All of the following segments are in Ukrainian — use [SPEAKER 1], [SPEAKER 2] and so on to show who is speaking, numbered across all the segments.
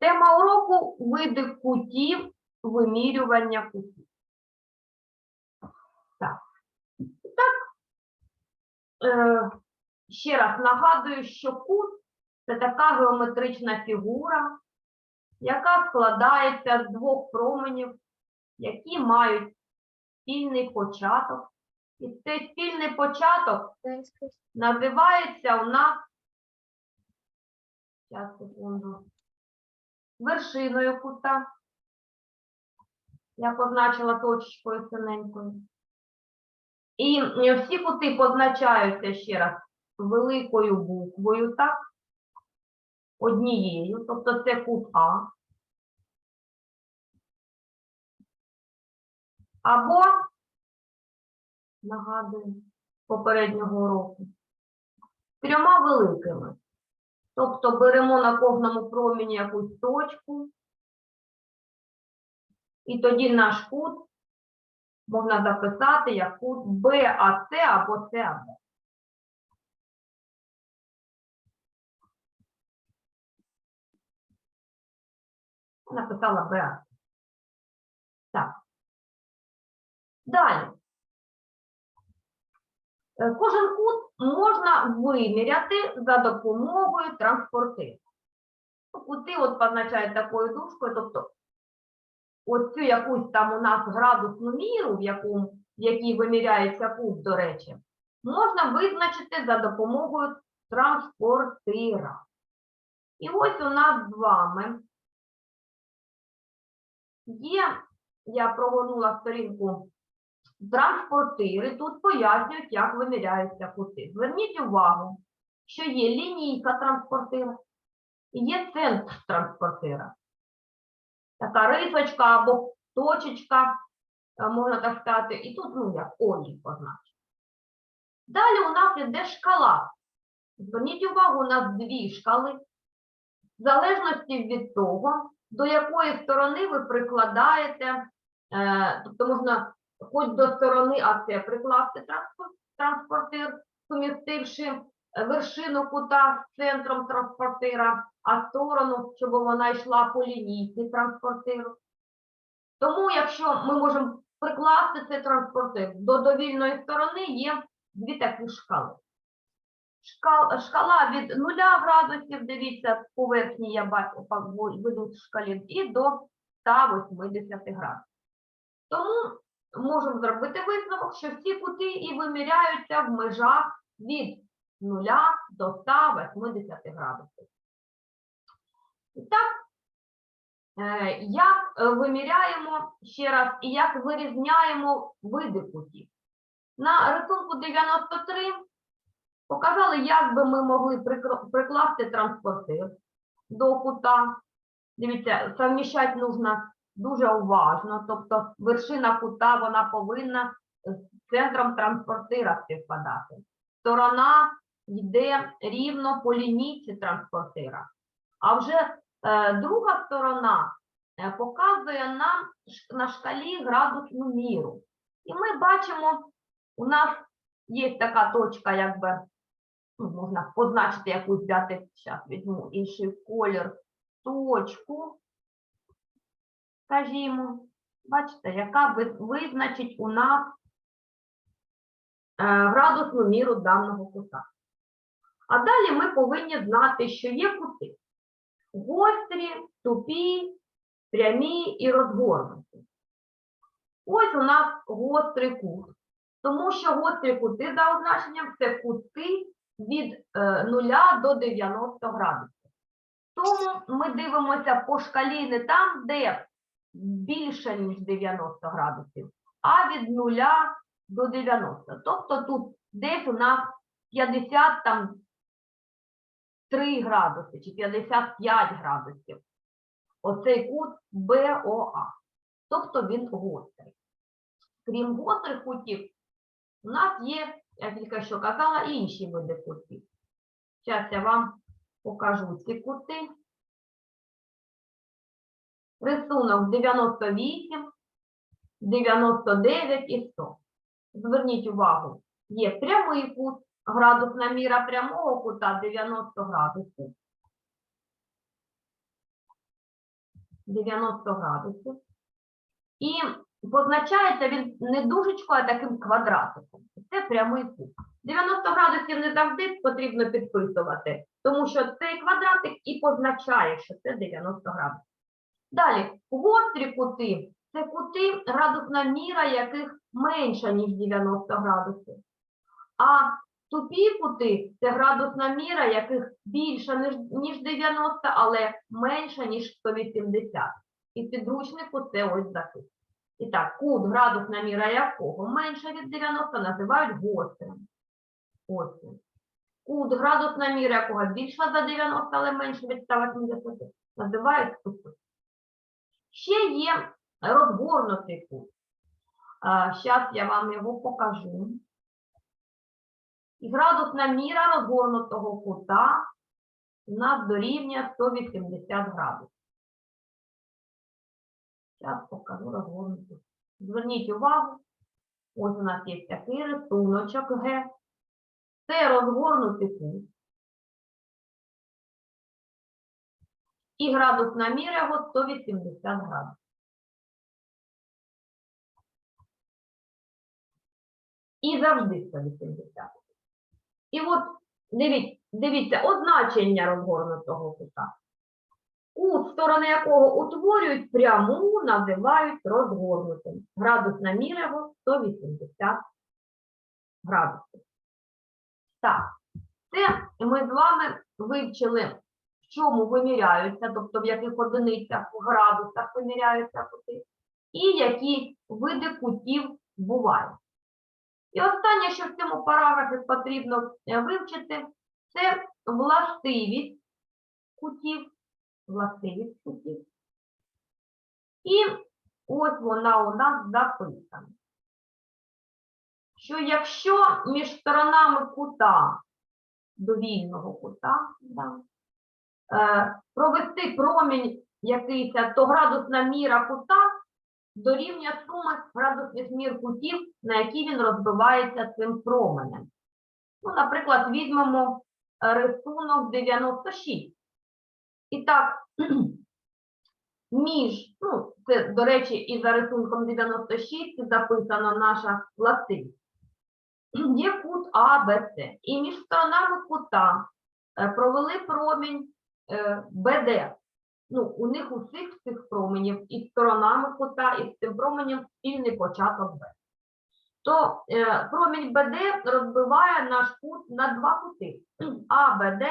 [SPEAKER 1] Тема уроку види кутів вимірювання кутів. Так. Так, е, ще раз нагадую, що кут це така геометрична фігура, яка складається з двох променів, які мають спільний початок. І цей спільний початок називається у нас Зараз, секунду. Вершиною кута. Я позначила точечкою синенькою. І всі кути позначаються ще раз великою буквою, так? Однією, тобто це кут А. Або, нагадую, попереднього року, трьома великими. Тобто беремо на кожному промені якусь точку, і тоді наш кут можна записати як кут БАЦ або САБ. Написала БАЦ. Так. Далі. Е, Кожен кут можна виміряти за допомогою транспортира. Кути от позначають такою дужкою, тобто оцю якусь там у нас градусну міру, в, якому, в якій виміряється кут, до речі, можна визначити за допомогою транспортира. І ось у нас з вами є, я прогорнула сторінку транспортири тут пояснюють, як виміряються кути. Зверніть увагу, що є лінійка транспортира і є центр транспортира. Така рисочка або точечка, е, можна так сказати, і тут, ну, як олій позначено. Далі у нас іде шкала. Зверніть увагу, у нас дві шкали. В залежності від того, до якої сторони ви прикладаєте, е, тобто можна хоч до сторони АЦ прикласти транспор- транспортир, сумістивши е, вершину кута з центром транспортира, а сторону, щоб вона йшла по лінійці транспортиру. Тому, якщо ми можемо прикласти цей транспортир до довільної сторони, є дві такі шкали. Шкал- Шкала від 0 градусів, дивіться, поверхні я бачу, ведуть шкалі, і до 180 градусів. Тому можемо зробити висновок, що всі кути і виміряються в межах від 0 до 180 градусів. Так, е, як е, виміряємо ще раз і як вирізняємо види кутів? На рисунку 93 показали, як би ми могли прикласти транспортир до кута. Дивіться, совміщати нужно дуже уважно, тобто вершина кута вона повинна з центром транспортира співпадати. Сторона йде рівно по лінійці транспортира. А вже е, друга сторона е, показує нам на шкалі градусну міру. І ми бачимо, у нас є така точка, якби ну, можна позначити якусь взяти, зараз візьму інший колір, точку скажімо, бачите, яка визначить у нас е, градусну міру даного кута. А далі ми повинні знати, що є кути гострі, тупі, прямі і розгорнуті. Ось у нас гострий кут. Тому що гострі кути за означенням це кути від е, 0 до 90 градусів. Тому ми дивимося по шкалі не там, де більше, ніж 90 градусів, а від 0 до 90. Тобто тут десь у нас 50 там 3 градуси чи 55 градусів. Оцей кут БОА. Тобто він гострий. Крім гострих кутів, у нас є, я тільки що казала, інші види кутів. Зараз я вам покажу ці кути. Рисунок 98, 99 і 100. Зверніть увагу, є прямий кут, градусна міра прямого кута 90 градусів. 90 градусів. І позначається він не дужечкою, а таким квадратиком. Це прямий кут. 90 градусів не завжди потрібно підписувати, тому що цей квадратик і позначає, що це 90 градусів. Далі, гострі кути це кути, градусна міра яких менша, ніж 90 градусів. А тупі кути це градусна міра, яких більша, ніж, ніж 90, але менша, ніж 180. І підручнику це ось запис. І так, кут, градусна міра якого менша від 90, називають гострим. Він. Кут, градусна міра якого більша за 90, але менша від 180, називають тупим. Ще є розгорнутий кут. Зараз я вам його покажу. І градусна міра розгорнутого кута у нас дорівнює 180 градусів. Зараз покажу розгорнутий. Зверніть увагу, ось у нас є такий рисуночок Г. Це розгорнутий кут. І градусна міра його 180 градусів. І завжди 180. І от дивіться, дивіться, означення розгорнутого кута. Кут, сторони якого утворюють пряму, називають розгорнутим. Градусна міра його 180 градусів. Так, це ми з вами вивчили, чому виміряються, тобто в яких одиницях, в градусах виміряються кути, і які види кутів бувають. І останнє, що в цьому параграфі потрібно е, вивчити, це властивість кутів, властивість кутів. І ось вона у нас записана. Що якщо між сторонами кута, довільного кута, да, провести промінь якийсь, то градусна міра кута дорівнює суми градусних мір кутів, на які він розбивається цим променем. Ну, наприклад, візьмемо е, рисунок 96. І так, між, ну, це, до речі, і за рисунком 96 записана наша властивість. Є кут А, Б, С. І між сторонами кута е, провели промінь е, БД ну, у них усіх цих променів і сторонами кута, і з цим променем спільний початок Б. То е, промінь БД розбиває наш кут на два кути АБД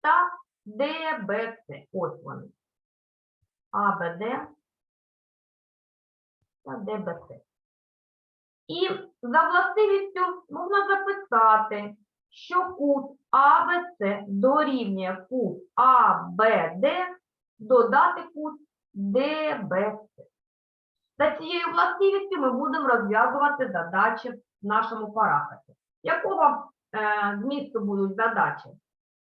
[SPEAKER 1] та ДБЦ. Ось вони. АБД та ДБЦ. І за властивістю можна записати, що кут АБЦ дорівнює кут АБД додати кут ДБЦ. За цією властивістю ми будемо розв'язувати задачі в нашому параграфі. Якого е, змісту будуть задачі?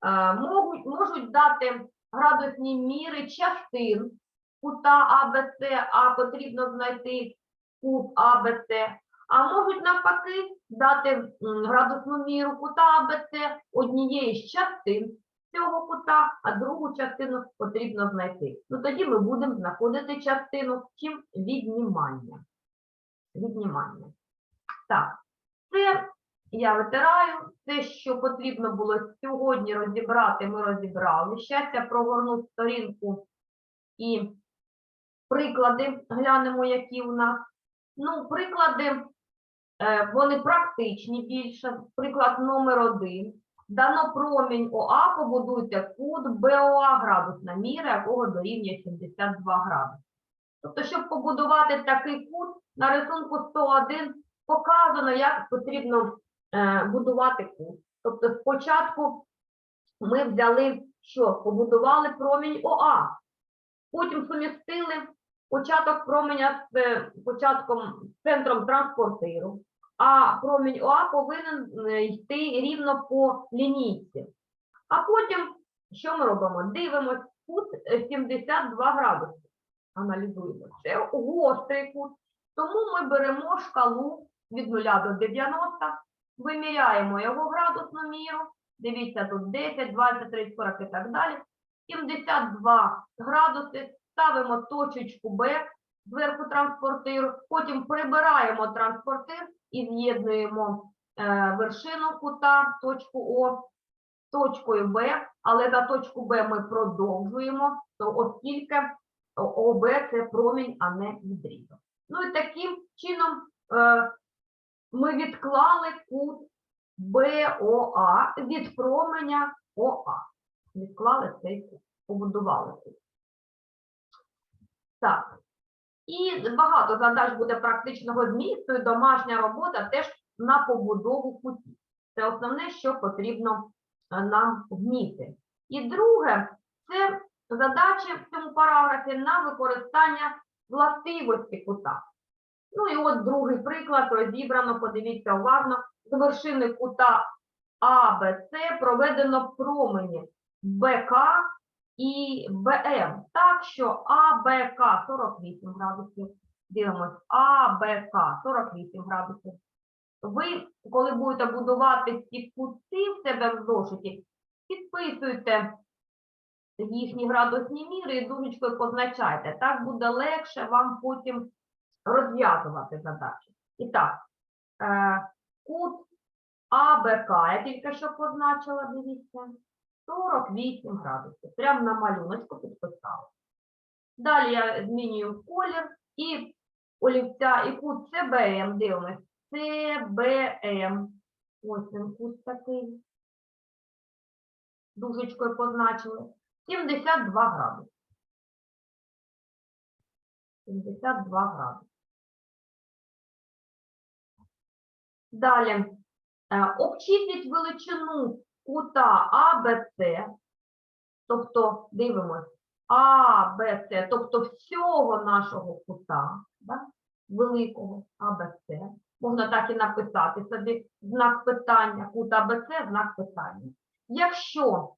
[SPEAKER 1] Е, можуть, можуть дати градусні міри частин кута АБЦ, а потрібно знайти кут АБЦ, а можуть навпаки дати градусну міру кута АБЦ однієї з частин цього кута, а другу частину потрібно знайти. Ну тоді ми будемо знаходити частину чим віднімання. Віднімання. Так, це я витираю. Все, що потрібно було сьогодні розібрати, ми розібрали. Щас я прогорну сторінку і приклади глянемо, які у нас. Ну, приклади, е, вони практичні більше. Приклад номер один. Дано промінь ОА, побудуйте кут БОА градусна міра, якого дорівнює 72 градуси. Тобто, щоб побудувати такий кут, на рисунку 101 показано, як потрібно е, будувати кут. Тобто, спочатку ми взяли, що побудували промінь ОА, потім сумістили початок променя е, початком центром транспортиру а промінь ОА повинен е, йти рівно по лінійці. А потім, що ми робимо? Дивимось кут е, 72 градуси. Аналізуємо. Це гострий кут. Тому ми беремо шкалу від 0 до 90, виміряємо його градусну міру. Дивіться, тут 10, 20, 30, 40 і так далі. 72 градуси ставимо точечку Б зверху транспортиру, потім прибираємо транспортир і з'єднуємо е, вершину кута, точку О, точкою Б, але за точку Б ми продовжуємо, то оскільки ОБ це промінь, а не відрізок. Ну і таким чином е, ми відклали кут БОА від променя ОА. Відклали цей кут, побудували кут. Так. І багато задач буде практичного змісту, і домашня робота теж на побудову кутів. Це основне, що потрібно е, нам вміти. І друге, це задачі в цьому параграфі на використання властивості кута. Ну і от другий приклад розібрано, подивіться уважно, з вершини кута АБЦ проведено промені БК і БМ. Так що АБК 48 градусів. Дивимось, АБК 48 градусів. Ви, коли будете будувати ці кути в себе в зошиті, підписуйте їхні градусні міри і дужечкою позначайте. Так буде легше вам потім розв'язувати задачі. І так, е, кут АБК, я тільки що позначила, дивіться, 48 градусів. Прямо на малюночку підписала. Далі я змінюю колір і олівця, і кут ЦБМ, дивимось. ЦБМ. Ось він кут такий. Дужечкою позначили. 72 градуси. 72 градуси. Далі. Е, Обчисліть величину кута АБЦ, тобто дивимось, АБЦ, тобто всього нашого кута, да? великого АБЦ. Можна так і написати собі знак питання, кут АБЦ, знак питання. Якщо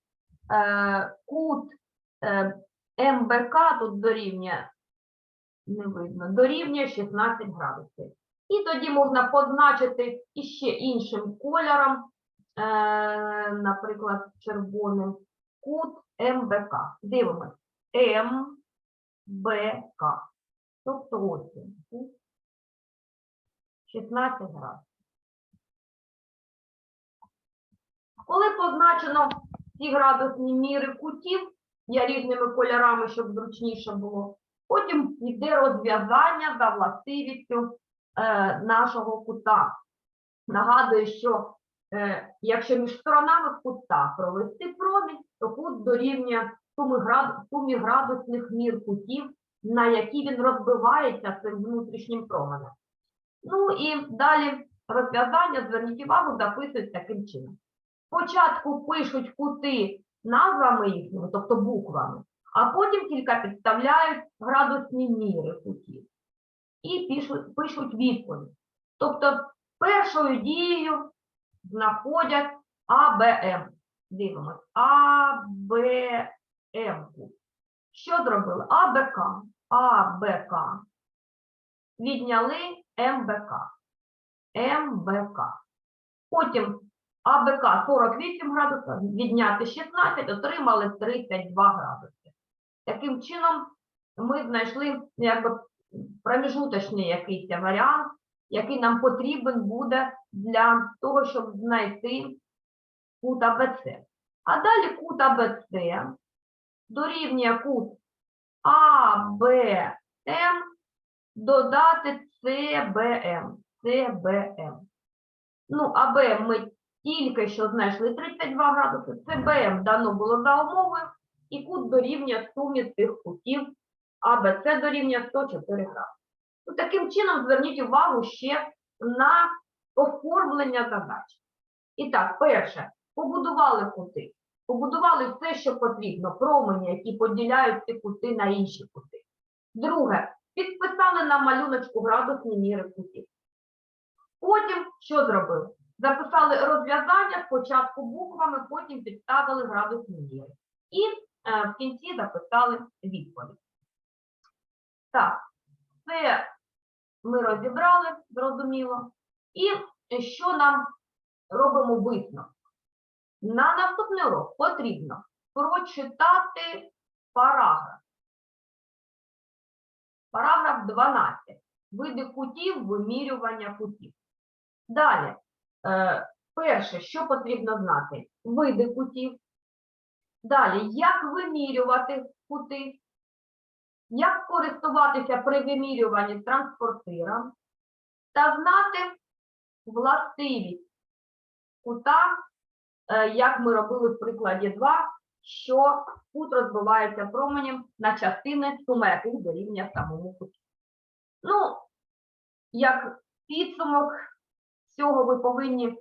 [SPEAKER 1] е, кут е, МБК тут дорівнює, не видно, дорівнює 16 градусів. І тоді можна позначити іще іншим кольором, наприклад, червоним, кут МБК. Дивимось. МБК. Тобто ось він, 16 градусів. Коли позначено ці градусні міри кутів, я різними кольорами, щоб зручніше було, потім йде розв'язання за властивістю е, нашого кута. Нагадую, що е, якщо між сторонами кута провести промінь, то кут дорівнює сумі градусних мір кутів, на які він розбивається цим внутрішнім променем. Ну і далі розв'язання, зверніть увагу, записують таким чином. Спочатку пишуть кути назвами їхніми, тобто буквами, а потім тільки підставляють градусні міри кутів і пишуть, пишуть відповідь. Тобто першою дією знаходять АБМ. Дивимось. АБМ. Що зробили? АБК. АБК. Відняли МБК. МБК. Потім АБК 48 градусів, відняти 16, отримали 32 градуси. Таким чином, ми знайшли якби проміжуточний якийсь варіант, який нам потрібен буде для того, щоб знайти кут АБЦ. А далі кут АБЦ дорівнює кут АБМ додати ЦБМ. ЦБМ. Ну, АБ ми тільки що знайшли 32 градуси, ЦБМ дано було за умовою, і кут дорівнює сумі цих кутів АБЦ дорівнює 104 градуси. Ну, таким чином зверніть увагу ще на оформлення задач. І так, перше, побудували кути. Побудували все, що потрібно, промені, які поділяють ці кути на інші кути. Друге, підписали на малюночку градусні міри кутів. Потім що зробили? Записали розв'язання спочатку буквами, потім підставили градусні міри. І е, в кінці записали відповідь. Так, це ми розібрали, зрозуміло. І що нам робимо висновок? На наступний урок потрібно прочитати параграф. Параграф 12. Види кутів, вимірювання кутів. Далі. Е, перше, що потрібно знати? Види кутів. Далі, як вимірювати кути, як користуватися при вимірюванні транспортиром та знати властивість кута, е, як ми робили в прикладі 2, що кут розбивається променем на частини, сума яких дорівнює самому куті. Ну, як підсумок цього ви повинні е,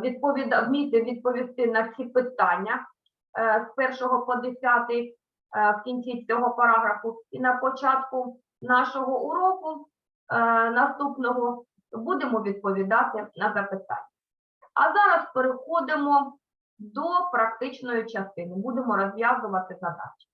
[SPEAKER 1] відповіда, вміти відповісти на всі питання е, з першого по 10 е, в кінці цього параграфу. І на початку нашого уроку е, наступного будемо відповідати на запитання. А зараз переходимо до практичної частини. Будемо розв'язувати задачі.